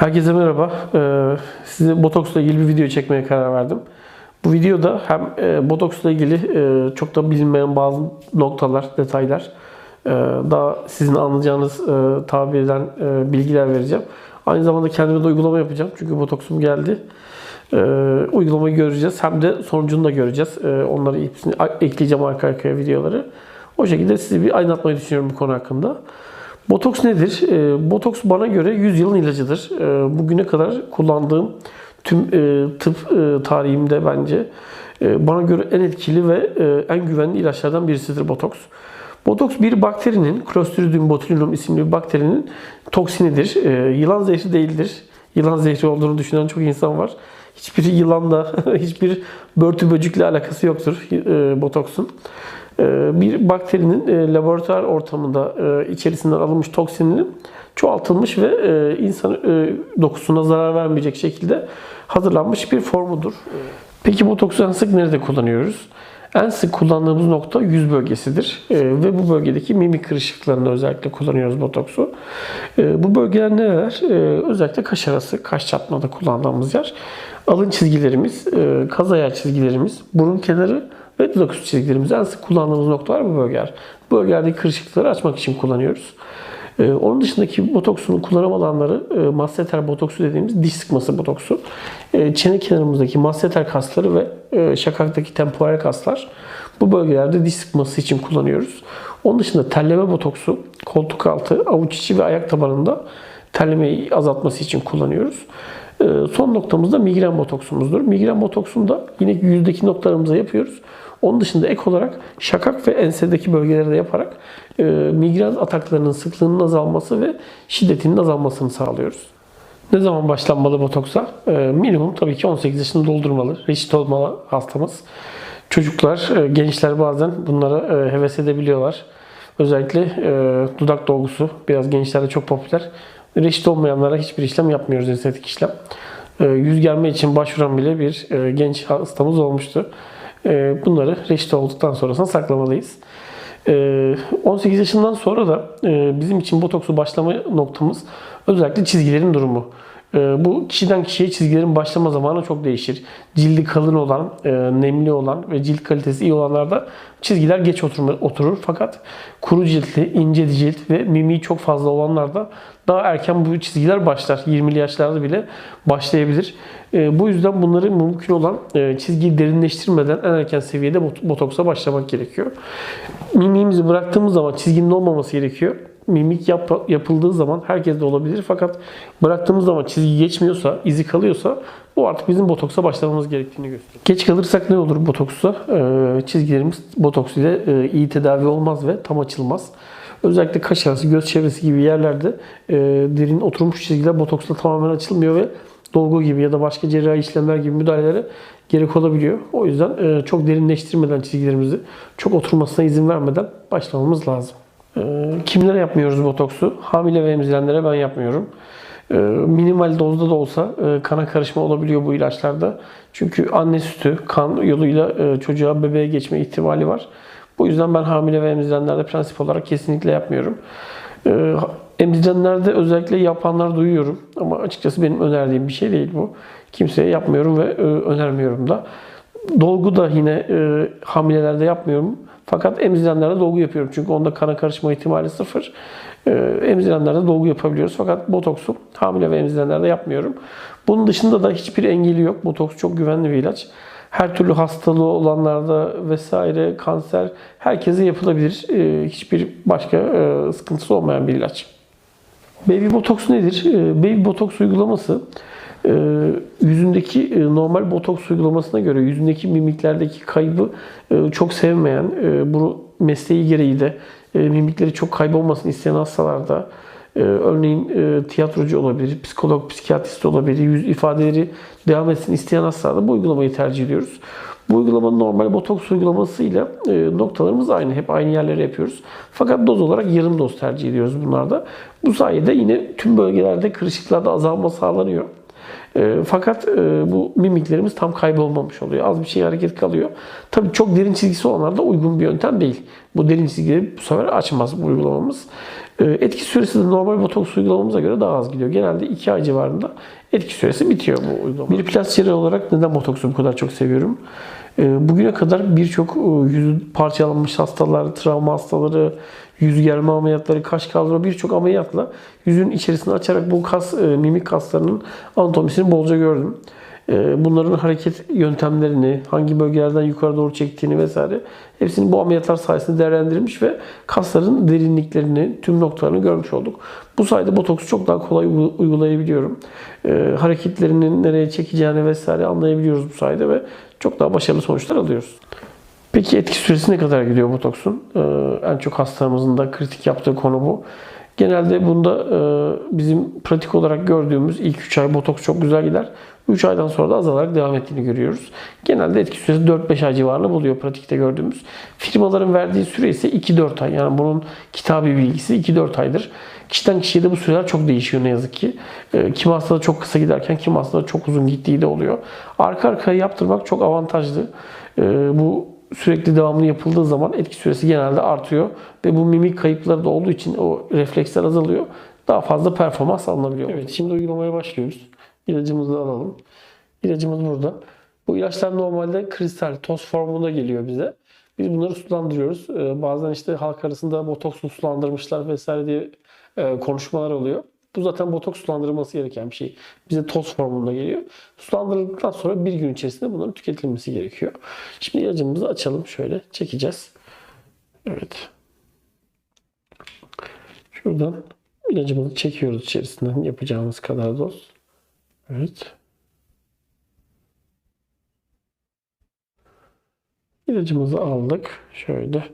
Herkese merhaba. Ee, size botoksla ilgili bir video çekmeye karar verdim. Bu videoda hem e, botoksla ilgili e, çok da bilinmeyen bazı noktalar, detaylar, e, daha sizin anlayacağınız e, tabi edilen e, bilgiler vereceğim. Aynı zamanda kendime de uygulama yapacağım. Çünkü botoksum geldi. E, uygulamayı göreceğiz. Hem de sonucunu da göreceğiz. E, onları hepsini ekleyeceğim arka arkaya videoları. O şekilde sizi bir aydınlatmayı düşünüyorum bu konu hakkında. Botoks nedir? E, botoks bana göre 100 yılın ilacıdır. E, bugüne kadar kullandığım tüm e, tıp e, tarihimde bence e, bana göre en etkili ve e, en güvenli ilaçlardan birisidir botoks. Botoks bir bakterinin, Clostridium botulinum isimli bir bakterinin toksinidir. E, yılan zehri değildir. Yılan zehri olduğunu düşünen çok insan var. Hiçbir yılanla, hiçbir börtü böcekle alakası yoktur e, botoksun. E, bir bakterinin e, laboratuvar ortamında e, içerisinden alınmış toksininin çoğaltılmış ve e, insan dokusuna zarar vermeyecek şekilde hazırlanmış bir formudur. Peki botoksu en sık nerede kullanıyoruz? En sık kullandığımız nokta yüz bölgesidir E, ve bu bölgedeki mimik kırışıklarında özellikle kullanıyoruz botoksu. E, bu bölgeler neler? E, özellikle kaş arası, kaş çatmada kullandığımız yer. Alın çizgilerimiz, e, kaz ayağı çizgilerimiz, burun kenarı ve dudak üstü çizgilerimiz en sık kullandığımız noktalar bu bölgeler. Bu bölgelerdeki kırışıklıkları açmak için kullanıyoruz. Ee, onun dışındaki botoksun kullanım alanları e, masseter botoksu dediğimiz diş sıkması botoksu. E, çene kenarımızdaki masseter kasları ve e, şakaktaki temporal kaslar bu bölgelerde diş sıkması için kullanıyoruz. Onun dışında telleme botoksu koltuk altı, avuç içi ve ayak tabanında terlemeyi azaltması için kullanıyoruz. E, son noktamız da migren botoksumuzdur. Migren botoksunu da yine yüzdeki noktalarımıza yapıyoruz. Onun dışında ek olarak şakak ve ensedeki bölgelerde yaparak e, migren ataklarının sıklığının azalması ve şiddetinin azalmasını sağlıyoruz. Ne zaman başlanmalı botoksa? E, minimum tabii ki 18 yaşını doldurmalı. Reşit olmalı hastamız. Çocuklar, e, gençler bazen bunlara heves edebiliyorlar. Özellikle dudak dolgusu biraz gençlerde çok popüler. Reşit olmayanlara hiçbir işlem yapmıyoruz estetik işlem. E, yüz germe için başvuran bile bir e, genç hastamız olmuştu. E, bunları reşit olduktan sonrasında saklamalıyız. E, 18 yaşından sonra da e, bizim için botoksu başlama noktamız özellikle çizgilerin durumu. E, Bu kişiden kişiye çizgilerin başlama zamanı çok değişir. Cildi kalın olan, e, nemli olan ve cilt kalitesi iyi olanlarda çizgiler geç oturur. Fakat kuru ciltli, ince cilt ve mimiği çok fazla olanlarda daha erken bu çizgiler başlar. 20'li yaşlarda bile başlayabilir. E, Bu yüzden bunları mümkün olan e, çizgiyi derinleştirmeden en erken seviyede bot- botoksa başlamak gerekiyor. Mimiğimizi bıraktığımız zaman çizginin olmaması gerekiyor mimik yap, yapıldığı zaman herkes de olabilir. Fakat bıraktığımız zaman çizgi geçmiyorsa, izi kalıyorsa bu artık bizim botoksa başlamamız gerektiğini gösteriyor. Geç kalırsak ne olur botoksa? Ee, çizgilerimiz botoks ile e, iyi tedavi olmaz ve tam açılmaz. Özellikle kaş arası, göz çevresi gibi yerlerde e, derin oturmuş çizgiler botoksla tamamen açılmıyor ve dolgu gibi ya da başka cerrahi işlemler gibi müdahalelere gerek olabiliyor. O yüzden e, çok derinleştirmeden çizgilerimizi çok oturmasına izin vermeden başlamamız lazım. Ee, Kimlere yapmıyoruz botoksu? Hamile ve emzirenlere ben yapmıyorum. Ee, Minimal dozda da olsa e, kana karışma olabiliyor bu ilaçlarda. Çünkü anne sütü kan yoluyla e, çocuğa bebeğe geçme ihtimali var. Bu yüzden ben hamile ve emzirenlerde prensip olarak kesinlikle yapmıyorum. Ee, Emzirenlerde özellikle yapanlar duyuyorum ama açıkçası benim önerdiğim bir şey değil bu. Kimseye yapmıyorum ve e, önermiyorum da. Dolgu da yine e, hamilelerde yapmıyorum. Fakat emzirenlerde dolgu yapıyorum. Çünkü onda kana karışma ihtimali sıfır. E, emzirenlerde dolgu yapabiliyoruz. Fakat botoksu hamile ve emzirenlerde yapmıyorum. Bunun dışında da hiçbir engeli yok. Botoks çok güvenli bir ilaç. Her türlü hastalığı olanlarda vesaire kanser herkese yapılabilir. E, hiçbir başka e, sıkıntısı olmayan bir ilaç. Baby botoks nedir? Ee, Baby botoks uygulaması e, yüzündeki e, normal botoks uygulamasına göre yüzündeki mimiklerdeki kaybı e, çok sevmeyen, e, bunu mesleği gereği de e, mimikleri çok kaybolmasını isteyen hastalarda e, örneğin e, tiyatrocu olabilir, psikolog, psikiyatrist olabilir, yüz ifadeleri devam etsin isteyen hastalarda bu uygulamayı tercih ediyoruz. Bu uygulamanın normal botoks uygulamasıyla e, noktalarımız aynı. Hep aynı yerlere yapıyoruz. Fakat doz olarak yarım doz tercih ediyoruz bunlarda. Bu sayede yine tüm bölgelerde kırışıklarda azalma sağlanıyor. E, fakat e, bu mimiklerimiz tam kaybolmamış oluyor. Az bir şey hareket kalıyor. Tabii çok derin çizgisi olanlarda uygun bir yöntem değil. Bu derin çizgileri bu sefer açmaz bu uygulamamız. E, etki süresi de normal botoks uygulamamıza göre daha az gidiyor. Genelde 2 ay civarında etki süresi bitiyor bu uygulama. Bir plastik olarak neden botoksu bu kadar çok seviyorum? E, bugüne kadar birçok e, yüzü parçalanmış hastalar, travma hastaları, yüz germe ameliyatları, kaş kaldırma birçok ameliyatla yüzün içerisini açarak bu kas, e, mimik kaslarının anatomisini bolca gördüm. E, Bunların hareket yöntemlerini, hangi bölgelerden yukarı doğru çektiğini vesaire hepsini bu ameliyatlar sayesinde değerlendirilmiş ve kasların derinliklerini, tüm noktalarını görmüş olduk. Bu sayede botoksu çok daha kolay uygulayabiliyorum. Hareketlerinin nereye çekeceğini vesaire anlayabiliyoruz bu sayede ve çok daha başarılı sonuçlar alıyoruz. Peki etki süresi ne kadar gidiyor botoksun? Ee, en çok hastalarımızın da kritik yaptığı konu bu. Genelde bunda e, bizim pratik olarak gördüğümüz ilk 3 ay botoks çok güzel gider. 3 aydan sonra da azalarak devam ettiğini görüyoruz. Genelde etki süresi 4-5 ay civarında buluyor pratikte gördüğümüz. Firmaların verdiği süre ise 2-4 ay. Yani bunun kitabi bilgisi 2-4 aydır. Kişiden kişiye de bu süreler çok değişiyor ne yazık ki. Ee, Kim hastada çok kısa giderken kim hastada çok uzun gittiği de oluyor. Arka arkaya yaptırmak çok avantajlı. Ee, Bu sürekli devamlı yapıldığı zaman etki süresi genelde artıyor ve bu mimik kayıpları da olduğu için o refleksler azalıyor. Daha fazla performans alınabiliyor. Evet şimdi uygulamaya başlıyoruz. İlacımızı alalım. İlacımız burada. Bu ilaçlar normalde kristal, toz formunda geliyor bize. Biz bunları sulandırıyoruz. Ee, Bazen işte halk arasında botoks sulandırmışlar vesaire diye konuşmalar oluyor. Bu zaten botoks sulandırılması gereken bir şey. Bize toz formunda geliyor. Sulandırıldıktan sonra bir gün içerisinde bunların tüketilmesi gerekiyor. Şimdi ilacımızı açalım. Şöyle çekeceğiz. Evet. Şuradan ilacımızı çekiyoruz içerisinden yapacağımız kadar doz. Evet. İlacımızı aldık. Şöyle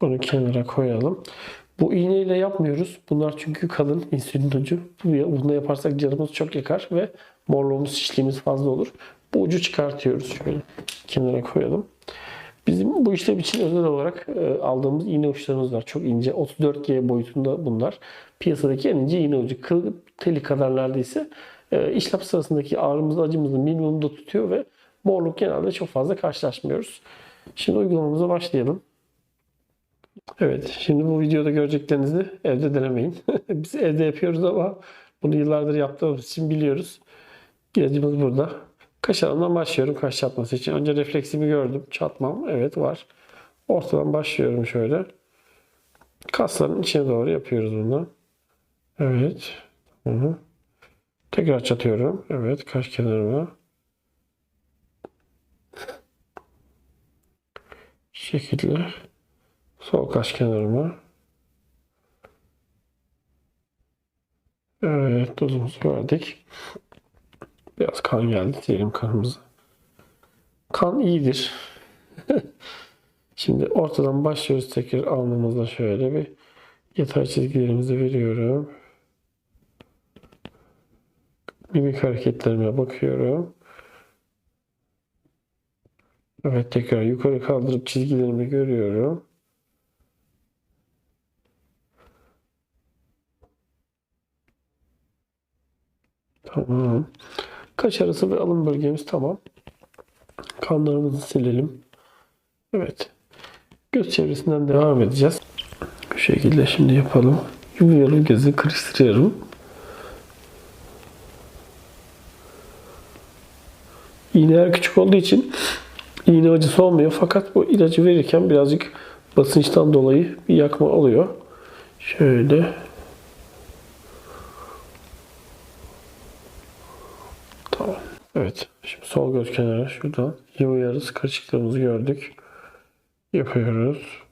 bunu kenara koyalım. Bu iğneyle yapmıyoruz. Bunlar çünkü kalın insülin ucu. Bu- Bunu yaparsak canımız çok yakar ve morluğumuz, şişliğimiz fazla olur. Bu ucu çıkartıyoruz. Şöyle kenara koyalım. Bizim bu işlem için özel olarak e, aldığımız iğne uçlarımız var. Çok ince. 34G boyutunda bunlar. Piyasadaki en ince iğne ucu. Kıl teli kadar neredeyse. E, işlem sırasındaki ağrımızı, acımızı minimumda tutuyor ve morluk genelde çok fazla karşılaşmıyoruz. Şimdi uygulamamıza başlayalım. Evet, şimdi bu videoda göreceklerinizi evde denemeyin. Biz evde yapıyoruz ama bunu yıllardır yaptığımız için biliyoruz. İlacımız burada. Kaş alanından başlıyorum kaş çatması için. Önce refleksimi gördüm. Çatmam. Evet var. Ortadan başlıyorum şöyle. Kasların içine doğru yapıyoruz bunu. Evet. Hı hı. Tekrar çatıyorum. Evet. Kaş kenarıma. Şu şekilde. Sol kaş kenarıma. Evet. Dozumuzu verdik. Biraz kan geldi diyelim kanımıza. Kan iyidir. Şimdi ortadan başlıyoruz tekrar alnımızda şöyle bir yatay çizgilerimizi veriyorum. Mimik hareketlerime bakıyorum. Evet tekrar yukarı kaldırıp çizgilerimi görüyorum. Tamam. Kaş arası ve alın bölgemiz tamam. Kanlarımızı silelim. Evet. Göz çevresinden devam edeceğiz. Bu şekilde şimdi yapalım. Yumuyorum gözü kırıştırıyorum. İğneler küçük olduğu için iğne acısı olmuyor. Fakat bu ilacı verirken birazcık basınçtan dolayı bir yakma oluyor. Şöyle Tamam. Evet. Şimdi sol göz kenarı şuradan yumuyoruz. Kırışıklığımızı gördük. Yapıyoruz.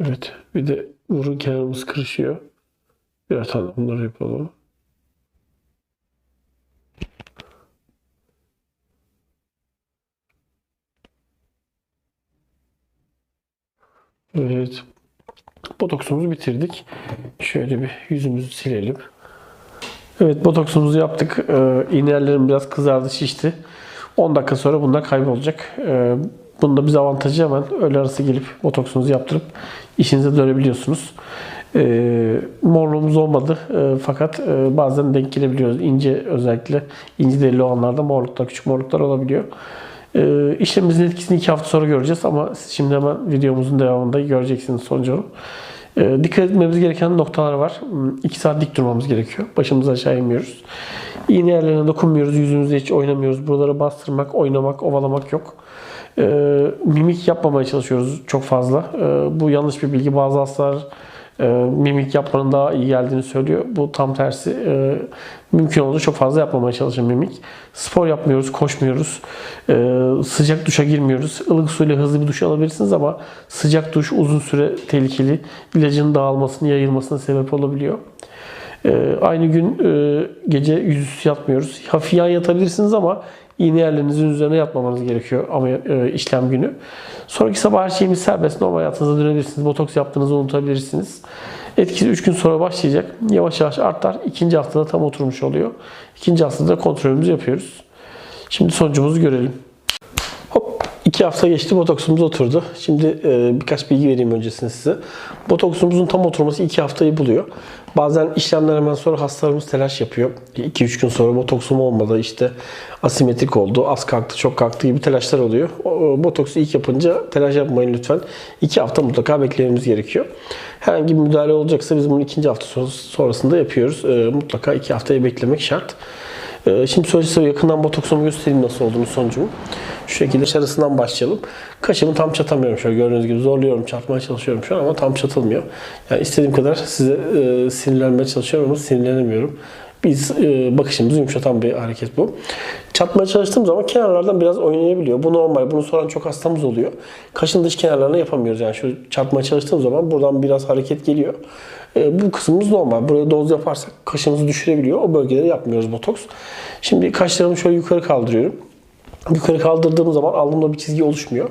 Evet. Bir de burun kenarımız kırışıyor. Biraz daha bunları yapalım. Evet. Botoksumuzu bitirdik. Şöyle bir yüzümüzü silelim. Evet botoksumuzu yaptık. Ee, iğnelerim biraz kızardı, şişti. 10 dakika sonra bunlar kaybolacak. Ee, bunda biz avantajı hemen öğle arası gelip botoksunuzu yaptırıp işinize dönebiliyorsunuz. E, morluğumuz olmadı E, fakat e, bazen denk gelebiliyoruz. İnce özellikle ince deli olanlarda morluklar, küçük morluklar olabiliyor. E, işlemimizin etkisini iki hafta sonra göreceğiz ama siz şimdi hemen videomuzun devamında göreceksiniz sonucunu. E, dikkat etmemiz gereken noktalar var. 2 saat dik durmamız gerekiyor. Başımızı aşağı inmiyoruz. İğne yerlerine dokunmuyoruz. Yüzümüzde hiç oynamıyoruz. Buraları bastırmak, oynamak, ovalamak yok. E, mimik yapmamaya çalışıyoruz çok fazla. E, bu yanlış bir bilgi. Bazı hastalar e, mimik yapmanın daha iyi geldiğini söylüyor. Bu tam tersi. E, mümkün olduğu çok fazla yapmamaya çalışın mimik. Spor yapmıyoruz, koşmuyoruz. E, sıcak duşa girmiyoruz. Ilık suyla hızlı bir duş alabilirsiniz ama sıcak duş uzun süre tehlikeli. İlacın dağılmasını, yayılmasına sebep olabiliyor. E, aynı gün e, gece yüzüstü yatmıyoruz. Hafif yan yatabilirsiniz ama iğne yerlerinizin üzerine yatmamanız gerekiyor ama e, işlem günü. Sonraki sabah her şeyimiz serbest. Normal hayatınıza dönebilirsiniz. Botoks yaptığınızı unutabilirsiniz. Etkisi 3 gün sonra başlayacak. Yavaş yavaş artar. İkinci haftada tam oturmuş oluyor. İkinci haftada kontrolümüzü yapıyoruz. Şimdi sonucumuzu görelim. 2 hafta geçti botoksumuz oturdu. Şimdi e, birkaç bilgi vereyim öncesinde size. Botoksumuzun tam oturması 2 haftayı buluyor. Bazen işlemler hemen sonra hastalarımız telaş yapıyor. 2-3 gün sonra botoksum olmadı işte asimetrik oldu, az kalktı, çok kalktı gibi telaşlar oluyor. O, botoksu ilk yapınca telaş yapmayın lütfen. 2 hafta mutlaka beklememiz gerekiyor. Herhangi bir müdahale olacaksa biz bunu ikinci hafta sonrası- sonrasında yapıyoruz. E, mutlaka 2 haftayı beklemek şart. Ee, Şimdi söyle size yakından botoksumu göstereyim nasıl olduğunu sonucumu. Şu şekilde dışarısından başlayalım. Kaşımı tam çatamıyorum şöyle gördüğünüz gibi zorluyorum, çatmaya çalışıyorum şu an ama tam çatılmıyor. Yani istediğim kadar size e, sinirlenmeye çalışıyorum ama sinirlenemiyorum. Biz e, bakışımızı yumuşatan bir hareket bu. Çatmaya çalıştığım zaman kenarlardan biraz oynayabiliyor. Bu normal. Bunu soran çok hastamız oluyor. Kaşın dış kenarlarını yapamıyoruz. Yani şu çatmaya çalıştığım zaman buradan biraz hareket geliyor. E, bu kısmımız normal. Buraya doz yaparsak kaşımızı düşürebiliyor. O bölgeleri yapmıyoruz botoks. Şimdi kaşlarımı şöyle yukarı kaldırıyorum. Yukarı kaldırdığım zaman alnımda bir çizgi oluşmuyor.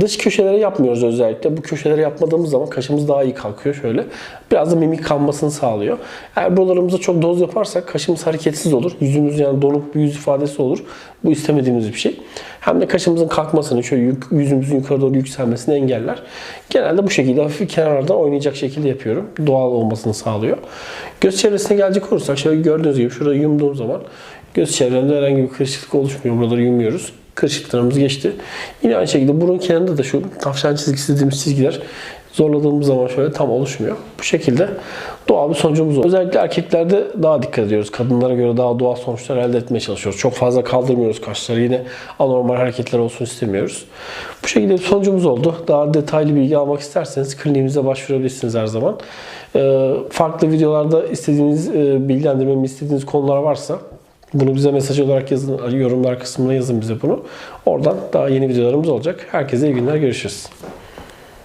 Dış köşelere yapmıyoruz özellikle. Bu köşelere yapmadığımız zaman kaşımız daha iyi kalkıyor şöyle. Biraz da mimik kalmasını sağlıyor. Eğer buralarımıza çok doz yaparsak kaşımız hareketsiz olur. Yüzümüz yani donuk bir yüz ifadesi olur. Bu istemediğimiz bir şey. Hem de kaşımızın kalkmasını, şöyle yüzümüzün yukarı doğru yükselmesini engeller. Genelde bu şekilde hafif kenarlardan oynayacak şekilde yapıyorum. Doğal olmasını sağlıyor. Göz çevresine gelecek olursak şöyle gördüğünüz gibi şurayı yumduğum zaman Göz çevremde herhangi bir kırışıklık oluşmuyor. Buraları yumuyoruz. Kırışıklıklarımız geçti. Yine aynı şekilde burun kenarında da şu tavşan çizgisi dediğimiz çizgiler zorladığımız zaman şöyle tam oluşmuyor. Bu şekilde doğal bir sonucumuz oluyor. Özellikle erkeklerde daha dikkat ediyoruz. Kadınlara göre daha doğal sonuçlar elde etmeye çalışıyoruz. Çok fazla kaldırmıyoruz kaşları. Yine anormal hareketler olsun istemiyoruz. Bu şekilde bir sonucumuz oldu. Daha detaylı bilgi almak isterseniz kliniğimize başvurabilirsiniz her zaman. Ee, farklı videolarda istediğiniz e, bilgilendirmemi istediğiniz konular varsa bunu bize mesaj olarak yazın, yorumlar kısmına yazın bize bunu. Oradan daha yeni videolarımız olacak. Herkese iyi günler, görüşürüz.